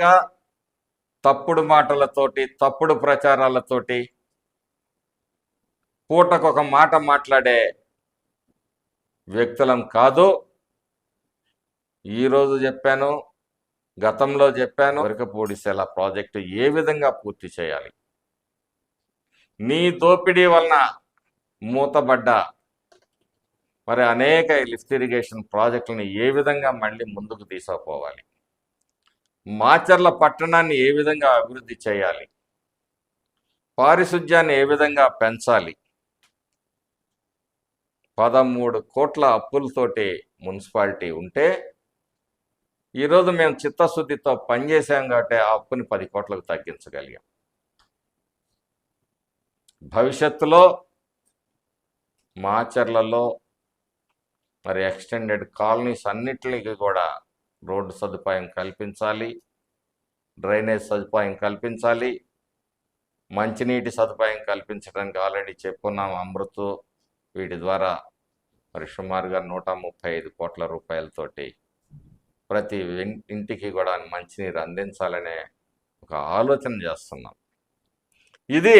గా తప్పుడు మాటలతోటి తప్పుడు ప్రచారాలతోటి పూటకు ఒక మాట మాట్లాడే వ్యక్తులం కాదు. ఈరోజు చెప్పాను గతంలో చెప్పాను. వరకపూడిసేల ప్రాజెక్టు ఏ విధంగా పూర్తి చేయాలి? నీ దోపిడీ వలన మూతబడ్డ మరి అనేక లిఫ్ట్ ఇరిగేషన్ ప్రాజెక్టులను ఏ విధంగా మళ్ళీ ముందుకు తీసుకుపోవాలి? మాచర్ల పట్టణాన్ని ఏ విధంగా అభివృద్ధి చేయాలి? పారిశుధ్యాన్ని ఏ విధంగా పెంచాలి? పదమూడు కోట్ల అప్పులతోటి మున్సిపాలిటీ ఉంటే ఈరోజు మేము చిత్తశుద్ధితో పనిచేసాం కాబట్టి ఆ అప్పుని పది కోట్లకు తగ్గించగలిగాం. భవిష్యత్తులో మాచర్లలో మరి ఎక్స్టెండెడ్ కాలనీస్ అన్నిటికి కూడా రోడ్డు సదుపాయం కల్పించాలి డ్రైనేజ్ సదుపాయం కల్పించాలి మంచినీటి సదుపాయం కల్పించడానికి ఆల్రెడీ చెప్పున్నాం అమృత్. వీటి ద్వారా మరి సుమారుగా నూట ముప్పై ఐదు కోట్ల రూపాయలతోటి ప్రతి ఇంటికి కూడా మంచినీరు అందించాలనే ఒక ఆలోచన చేస్తున్నాం. ఇది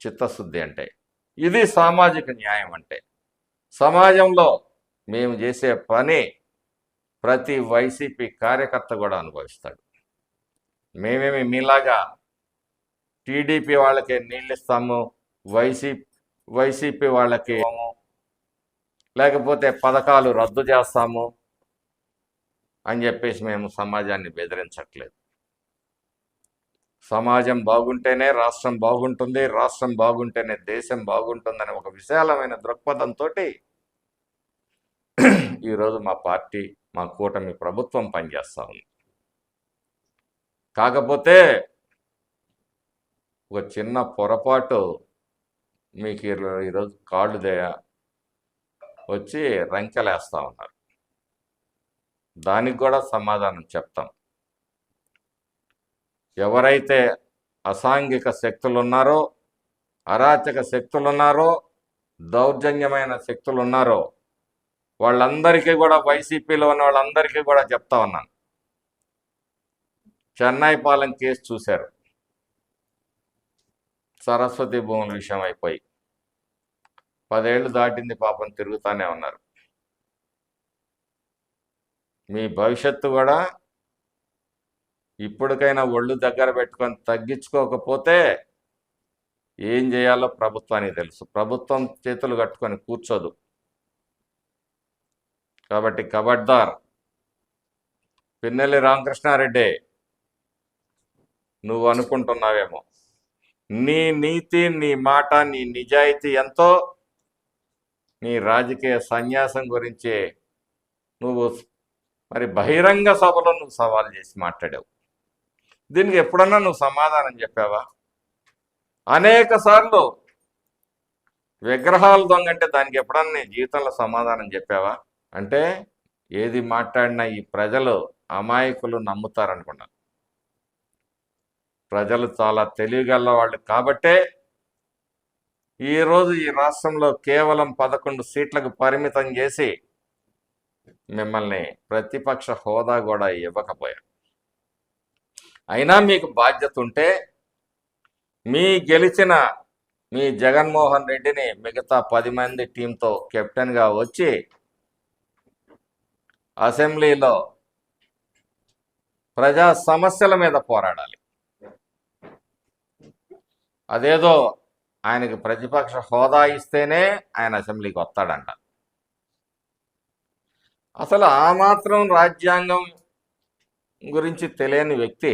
చిత్తశుద్ధి అంటే ఇది సామాజిక న్యాయం అంటే సమాజంలో మేము చేసే పని ప్రతి వైసీపీ కార్యకర్త కూడా అనుభవిస్తాడు. మేమేమి మీలాగా టీడీపీ వాళ్ళకి నీళ్ళు ఇస్తాము వైసీపీ వైసీపీ వాళ్ళకి లేకపోతే పథకాలు రద్దు చేస్తాము అని చెప్పేసి మేము సమాజాన్ని బెదిరించట్లేదు. సమాజం బాగుంటేనే రాష్ట్రం బాగుంటుంది రాష్ట్రం బాగుంటేనే దేశం బాగుంటుందనే ఒక విశాలమైన దృక్పథంతో ఈరోజు మా పార్టీ మా కూటమి ప్రభుత్వం పనిచేస్తూ ఉంది. కాకపోతే ఒక చిన్న పొరపాటు మీకు ఈరోజు కాళ్ళు దే వచ్చి రంకెలేస్తూ ఉన్నారు. దానికి కూడా సమాధానం చెప్తాం. ఎవరైతే అసాంఘిక శక్తులు ఉన్నారో అరాచక శక్తులు ఉన్నారో దౌర్జన్యమైన శక్తులు ఉన్నారో వాళ్ళందరికీ కూడా వైసీపీలో ఉన్న వాళ్ళందరికీ కూడా చెప్తా ఉన్నాను. చెన్నై పాలెం కేసు చూశారు. సరస్వతి భూముల విషయం అయిపోయి పదేళ్ళు దాటింది పాపం తిరుగుతానే ఉన్నారు. మీ భవిష్యత్తు కూడా ఇప్పటికైనా ఒళ్ళు దగ్గర పెట్టుకొని తగ్గించుకోకపోతే ఏం చేయాలో ప్రభుత్వానికి తెలుసు. ప్రభుత్వం చేతులు కట్టుకొని కూర్చోదు. కాబట్టి కబడ్దార్. పిన్నెల్లి రామకృష్ణారెడ్డి నువ్వు అనుకుంటున్నావేమో. నీ నీతి నీ మాట నీ నిజాయితీ ఎంతో. నీ రాజకీయ సన్యాసం గురించి నువ్వు మరి బహిరంగ సభలో నువ్వు సవాల్ చేసి మాట్లాడావు. దీనికి ఎప్పుడన్నా నువ్వు సమాధానం చెప్పావా? అనేక సార్లు విగ్రహాలు దొంగంటే దానికి ఎప్పుడన్నా నీ జీవితంలో సమాధానం చెప్పావా? అంటే ఏది మాట్లాడినా ఈ ప్రజలు అమాయకులు నమ్ముతారనుకున్నాను ప్రజలు చాలా తెలివిగల వాళ్ళు కాబట్టే ఈరోజు ఈ రాష్ట్రంలో కేవలం పదకొండు సీట్లకు పరిమితం చేసి మిమ్మల్ని ప్రతిపక్ష హోదా కూడా ఇవ్వకపోయారు. అయినా మీకు బాధ్యత ఉంటే మీ గెలిచిన మీ జగన్మోహన్ రెడ్డిని మిగతా పది మంది టీంతో కెప్టెన్గా వచ్చి అసెంబ్లీలో ప్రజా సమస్యల మీద పోరాడాలి. అదేదో ఆయనకి ప్రతిపక్ష హోదా ఇస్తేనే ఆయన అసెంబ్లీకి వస్తాడంట. అసలు ఆ మాత్రం రాజ్యాంగం గురించి తెలియని వ్యక్తి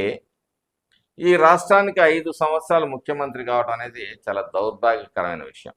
ఈ రాష్ట్రానికి ఐదు సంవత్సరాలు ముఖ్యమంత్రి కావడం అనేది చాలా దౌర్భాగ్యకరమైన విషయం.